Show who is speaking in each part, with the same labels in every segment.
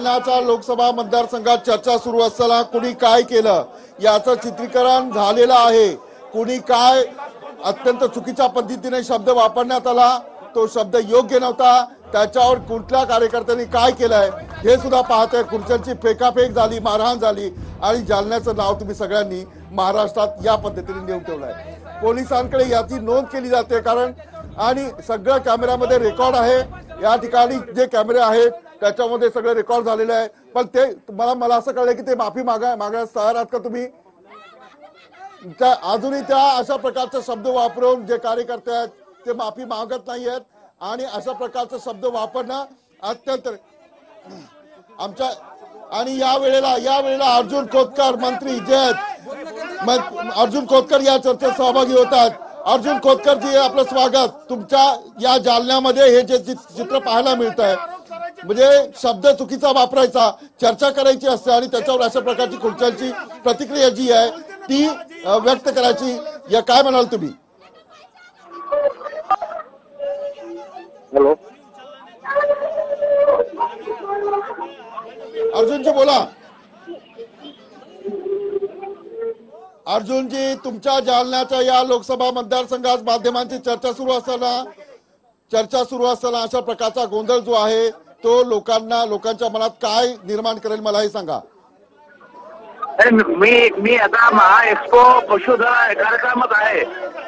Speaker 1: जालन्याच्या लोकसभा मतदारसंघात चर्चा सुरू असताना कुणी काय केलं? याचं चित्रीकरण झालेलं आहे. कुणी काय अत्यंत चुकीच्या पद्धतीने शब्द वापरण्यात आला? तो शब्द योग्य नव्हता. त्याच्यावर कुठल्या कार्यकर्त्यांनी काय केलंय? हे सुद्धा पाहतोय. खुर्च्यांची फेकाफेक झाली मारहाण झाली आणि जालन्याचं नाव तुम्ही सगळ्यांनी महाराष्ट्रात या पद्धतीने नेऊन ठेवलंय. पोलिसांकडे याची नोंद केली जाते कारण आणि सगळ्या कॅमेऱ्यामध्ये रेकॉर्ड आहे. या ठिकाणी जे कॅमेरे आहेत त्याच्यामध्ये सगळं रेकॉर्ड झालेलं आहे. पण ते मला मला असं कळलं की ते माफी मागा मागायला तयार आहात का तुम्ही? त्या अजूनही त्या अशा प्रकारचे शब्द वापरून जे कार्यकर्ते आहेत ते माफी मागत नाही आहेत. आणि अशा प्रकारचे शब्द वापरणं अत्यंत आमच्या आणि या वेळेला या वेळेला अर्जुन खोतकर मंत्री जे आहेत अर्जुन खोतकर या चर्चेत सहभागी होतात. अर्जुन खोतकर जी आपलं स्वागत. तुमच्या या जालन्यामध्ये हे जे चित्र पाहायला मिळत आहे म्हणजे शब्द चुकीचा वापरायचा चर्चा करायची असते आणि त्याच्यावर अशा प्रकारची खुर्च्यांची प्रतिक्रिया जी आहे ती व्यक्त करायची. या काय म्हणाल तुम्ही?
Speaker 2: हॅलो.
Speaker 1: अर्जुनजी बोला. अर्जुनजी तुमच्या जालन्याच्या या लोकसभा मतदारसंघात माध्यमांची चर्चा सुरू असताना चर्चा सुरू असताना अशा प्रकारचा गोंधळ जो आहे तो लोकांना लोकांच्या मनात काय निर्माण करेल मला हे सांगा.
Speaker 2: मी मी आता महा एक्सपो पशुधन कार्यक्रमात आहे.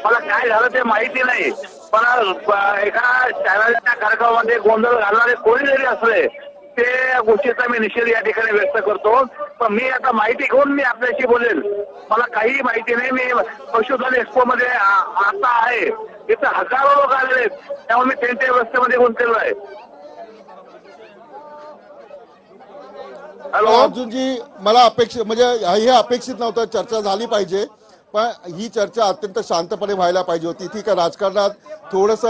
Speaker 2: मला काय झालं ते माहिती नाही. पण एका चॅनलच्या कार्यक्रमामध्ये गोंधळ घालणारे कोणी जरी असले ते गोष्टीचा मी निषेध या ठिकाणी व्यक्त करतो. पण मी आता माहिती घेऊन मी आपल्याशी बोलेल मला काही माहिती नाही. मी पशुधन एक्सपो मध्ये आता आहे. इथं हजारो लोक आलेले आहेत. त्यामुळे मी त्यांच्या व्यवस्थेमध्ये गुंतलेलो आहे.
Speaker 1: अर्जुनजी मला अपेक्षित म्हणजे हे अपेक्षित नव्हतं चर्चा झाली पाहिजे. पण ही चर्चा अत्यंत शांतपणे व्हायला पाहिजे होती. ठीक आहे राजकारणात थोडस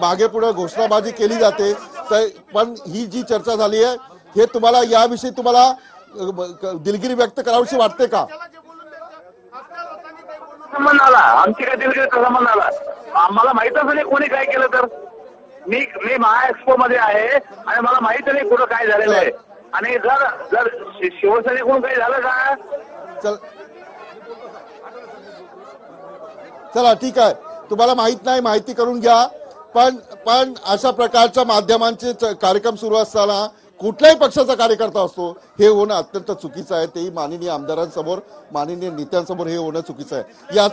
Speaker 1: मागे पुढे घोषणाबाजी केली जाते. तर पण ही जी चर्चा झाली आहे हे तुम्हाला याविषयी तुम्हाला दिलगिरी व्यक्त करावीशी वाटते का?
Speaker 2: संबंध आला आमची काय दिलगिरीचा संबंध आला आम्हाला माहितच नाही कोणी काय केलं तर. मी मी महा एक्सपो मध्ये आहे आणि मला माहीत नाही कुठं काय झालेलं आहे. आणि जर जर शिवसेनेकडून काही झालं का?
Speaker 1: चल. चला ठीक आहे. तुम्हाला माहीत नाही माहिती करून घ्या. पण पण अशा प्रकारच्या माध्यमांचे कार्यक्रम सुरू असताना कुठल्याही पक्षाचा कार्यकर्ता असतो हे होणं अत्यंत चुकीचं आहे. तेही माननीय आमदारांसमोर माननीय नेत्यांसमोर हे होणं चुकीचं आहे. याच